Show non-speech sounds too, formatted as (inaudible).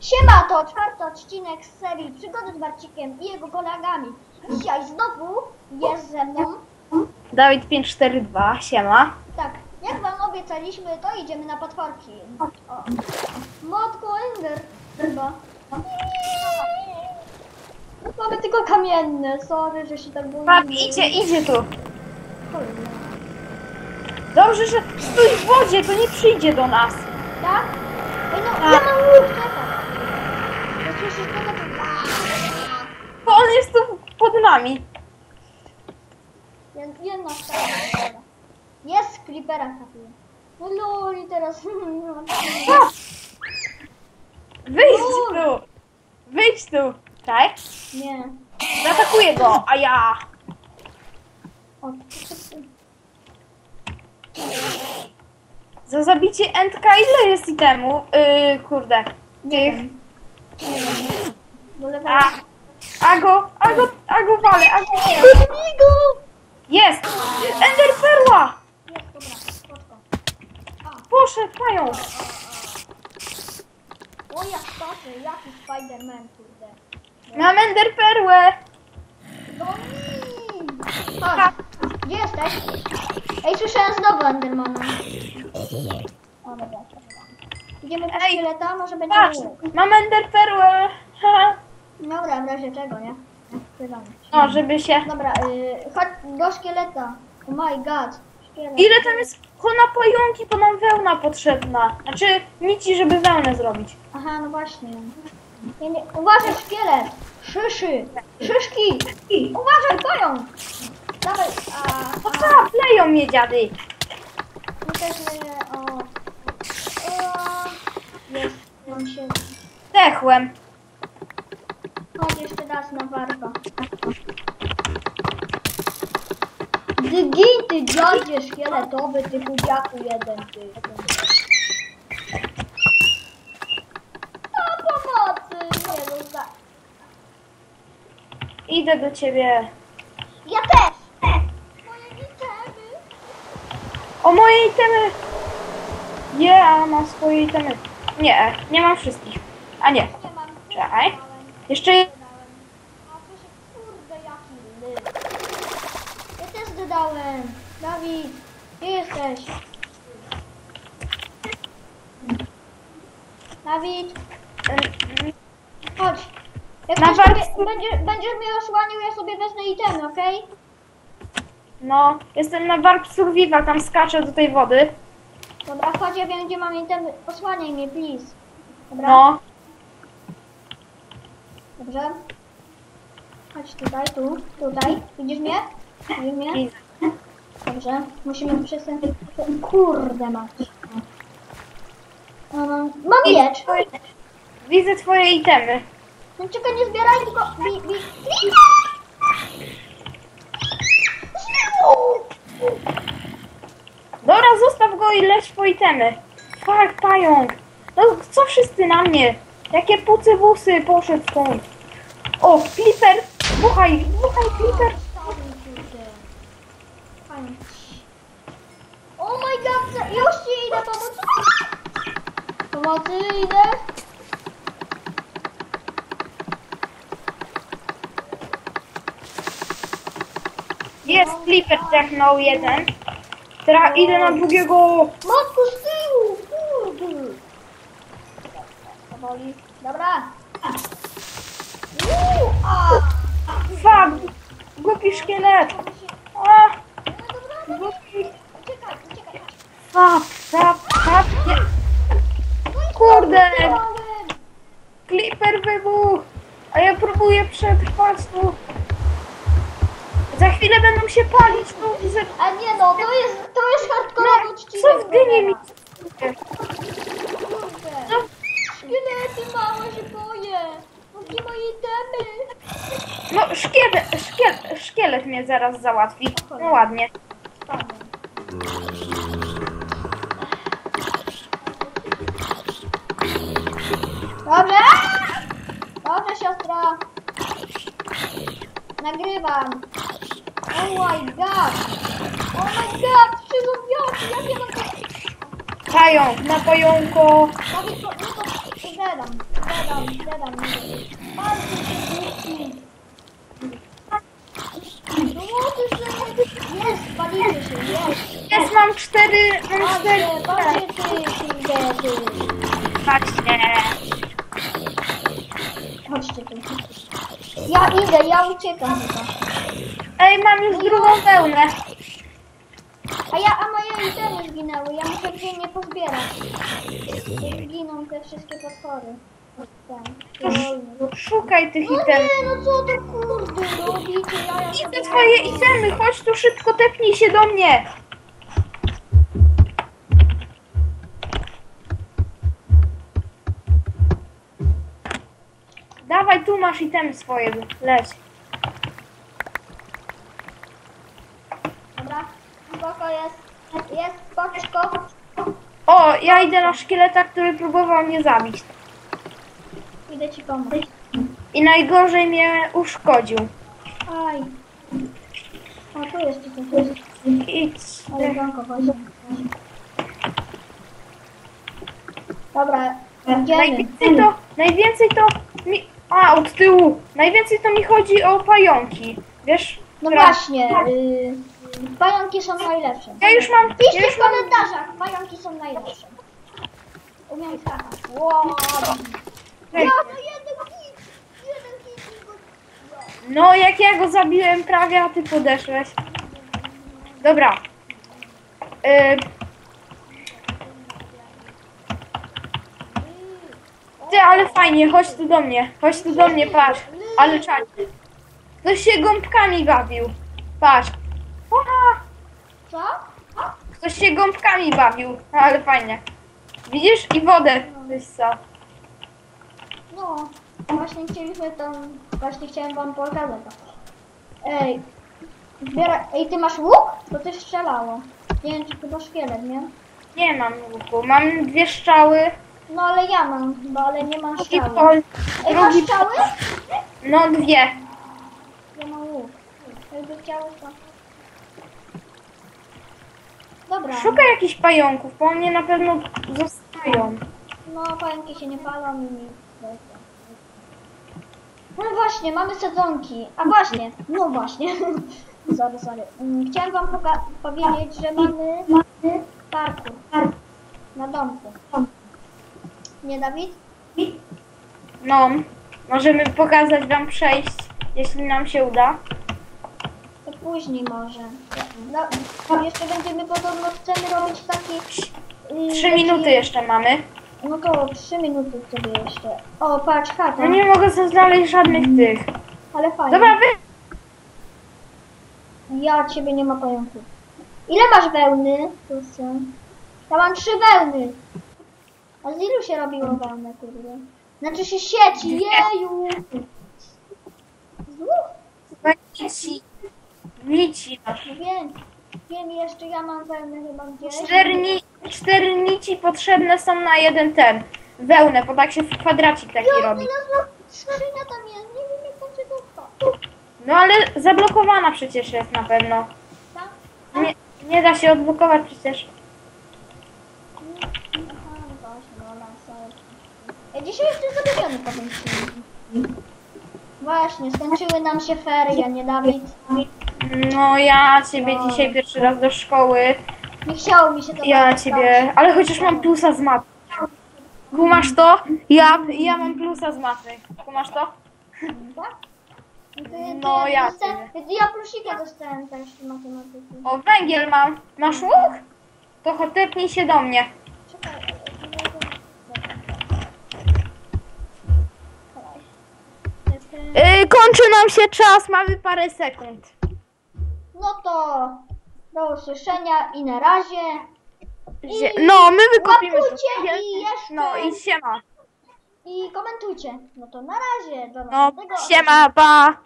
Siema, to czwarty odcinek z serii Przygody z Marcikiem i jego kolegami. Dzisiaj znowu jest ze mną, Dawid 542, siema. tak, jak wam obiecaliśmy, to idziemy na potworki. O. Ender, chyba. Mamy tylko kamienne, sorry, że się tak boimy. Pap, idzie, idzie tu. Cholera. Dobrze, że stój w wodzie, to nie przyjdzie do nas. Tak? Ej, no, Tak. ja mam nami. Jed- Jedna strona. dobra. Jest creepera trafiłem. No lol, i teraz... A! (laughs) Wyjdź tu. Wyjdź tu. Tak? Nie. Zaatakuję go, a ja. O, Za zabicie Entka ile jest itemu? Yy, kurde. nie Tych. Nie wiem. Do lewego. A, ago, ago, ago wale, ago Migo! Jest! Ender perła! Jest, dobra. Poszedł, pająk. O, jak patrzę, jaki Spiderman, kurde. Mam Ender perłę. No nie! Chodź, gdzie jesteś? Ej, słyszałem znowu Endermana. O, dobra, przepraszam. Idziemy po Ej, szkieleta, może będzie Patrz, mam Ender perłę. (laughs) Dobra, w razie czego, nie? Wpływamy. No, żeby się... Dobra, y, chodź do szkieleta. Oh my god. Szkielet. Ile tam jest na pająki, bo nam wełna potrzebna. Znaczy, nici, żeby wełnę zrobić. Aha, no właśnie. Nie, nie. Uważaj, szkielet! Szyszy! Szyszki! Uważaj, pająk! Dawaj, a... O co? Leją mnie dziady. My też my, o... o jest, mam się... Zdechłem. Chodź jeszcze raz na warpa. Dygin, ty dziadzie szkieletowy, ty chudziaku jeden, ty. A pomocy! Nie, no za... Idę do ciebie. Ja też! Moje itemy! O moje itemy. Ja mam swoje itemy. Nie, nie mam wszystkich. A nie. Nie mam. Czekaj. Jeszcze. A proszę, kurde, jaki lyb. Ja też dodałem. Dawid, gdzie jesteś? Dawid, mm, chodź. Jak Na ktoś sobie, będzie, będziesz mnie osłaniał, ja sobie wezmę itemy, okej? No, jestem na Warp Survival, tam skaczę do tej wody. Dobra, chodź, ja wiem, gdzie mam itemy. Osłaniaj mnie, please. Dobra, No, dobrze. Chodź tutaj, tu, tutaj. Widzisz mnie? Widzisz mnie? Dobrze, musimy przestać. Kurde mać. Um, mam miecz. Widzę twoje itemy. No czekaj, nie zbieraj, tylko... Bi, bi. Dobra, zostaw go i leć po itemy. Fuck, pająk. No, co wszyscy na mnie? Jakie pucy wusy poszedł stąd. O, Flipper, buchaj, buchaj, Flipper. Fajnie. Oh my god, już ci idę pomóc. Pomocy idę. Jest Flipper technął jeden. Teraz idę na drugiego. Matko z tyłu, kurde. Dobra. Fuck, głupi szkielet. A, głupi. uciekaj, uciekaj. Fuck, fuck, fuck. Kurde. zdobyłem. Flipper wybuch. A ja próbuję przetrwać tu. Za chwilę będą się palić tu. A nie no, to jest, to jest hardcore No, co w dynie mi... Kurde. No, Szkielety małe się boję. No gdzie moje itemy? No szkielet, szkielet, szkielet mnie zaraz załatwi. No ładnie. Dobrze? Dobrze, siostra. Nagrywam. Oh my god. Oh my god, jak ja mam to... Pająk, na pająko. To, nie to... Zedam. Dedam. Palcie się dzieci. No ty sobie... Jest, się, mam cztery, mam cztery. Patrzcie. Chodźcie tu. Ja idę, ja uciekam chyba. Ej, mam już drugą wełnę. A ja, a moje itemy zginęły, ja muszę gdzie nie pozbierać. Zginą te wszystkie potwory. Szukaj tych No itemów. nie, no co to kurde robicie? Ja, ja Widzę twoje itemy, chodź tu szybko, tepnij się do mnie. Dawaj, tu masz itemy swoje, leć. Dobra, spoko jest. Jest, spoczko. O, ja idę na szkieleta, który próbował mnie zabić. Idę ci pomóc. I najgorzej mnie uszkodził. Aj. O, tu jest tutaj. Tu jest. Idź. Ale chodź. Dobra. Najwięcej to, najwięcej to mi... A, od tyłu. Najwięcej to mi chodzi o pająki. Wiesz? No właśnie, y, pająki są najlepsze. Ja już mam... Ja Piszcie już w mam... komentarzach, pająki są najlepsze. Umiem skakać. Wow. Ja to jeden hit, jeden hit i go... No, jak ja go zabiłem prawie, a ty podeszłeś. Dobra. Y, ty, ale fajnie, chodź tu do mnie. Chodź tu do mnie, patrz. Ale czad. Ktoś się gąbkami bawił. Patrz. Aha, Co? ktoś się gąbkami bawił. No, ale fajnie. Widzisz? I wodę. Wyssa. No, właśnie chcieliśmy tam, właśnie chciałem wam pokazać. Ej, zbieraj, ej ty masz łuk? To ty strzelało. Nie wiem, czy chyba szkielet, nie? Nie mam łuku. Mam dwie strzały. No ale ja mam chyba, ale nie mam Drugi strzały. pol. Ej, masz Drugi strzały? No dwie. Ja mam łuk. Jakby chciały to... Dobra. Szukaj jakichś pająków, bo one na pewno zostają. No, pająki się nie palą i nic. No właśnie, mamy sadzonki. A właśnie, no właśnie. (laughs) sorry, sorry. Mm, Chciałem wam powiedzieć, że mamy, parkour na domku. Nie, Dawid? No, możemy pokazać wam przejść, jeśli nam się uda. To później może. No, jeszcze będziemy podobno, chcemy robić taki... y, Trzy taki- minuty jeszcze mamy. No to trzy minuty sobie jeszcze. O, patrz, chata. No nie mogę sobie znaleźć żadnych tych. Ale fajnie. Dobra, wy... Ja ciebie nie ma pająków. Ile masz wełny? Kurczę. Ja mam trzy wełny. A z ilu się robiło wełnę, kurde? Znaczy się sieci, jeju! Z dwóch? Nici. Nici. No wiem. Wiem, jeszcze ja mam wełnę chyba gdzieś. Cztery, ni... Cztery nici potrzebne są na jeden ten. Wełnę, bo tak się w kwadracik taki Ja, robi. no, skrzynia tam jest, nie wiem jak tam się. No ale zablokowana przecież jest na pewno. Tak? Nie, nie da się odblokować przecież. Aha, no właśnie. Ja dzisiaj jestem zagubiony po tym filmie. Właśnie, skończyły nam się ferie, nie Dawid? No ja ciebie No. dzisiaj pierwszy raz do szkoły. Nie chciało mi się to Ja tak ciebie, ale chociaż mam plusa z maty. Kumasz to? Ja, ja mam plusa z maty. Kumasz to? Tak? No, to ja, No, to ja dostałem, ja plusika dostałem też z matematyki. O, węgiel mam. Masz łuk? To chodź, tepnij się do mnie. Czekaj. Czekaj. Jestem- Yy, kończy nam się czas, mamy parę sekund. No to do usłyszenia i na razie. Zie- No, my wykupimy to. I jeszcze No i siema. i komentujcie. No to na razie. Do No, siema, pa.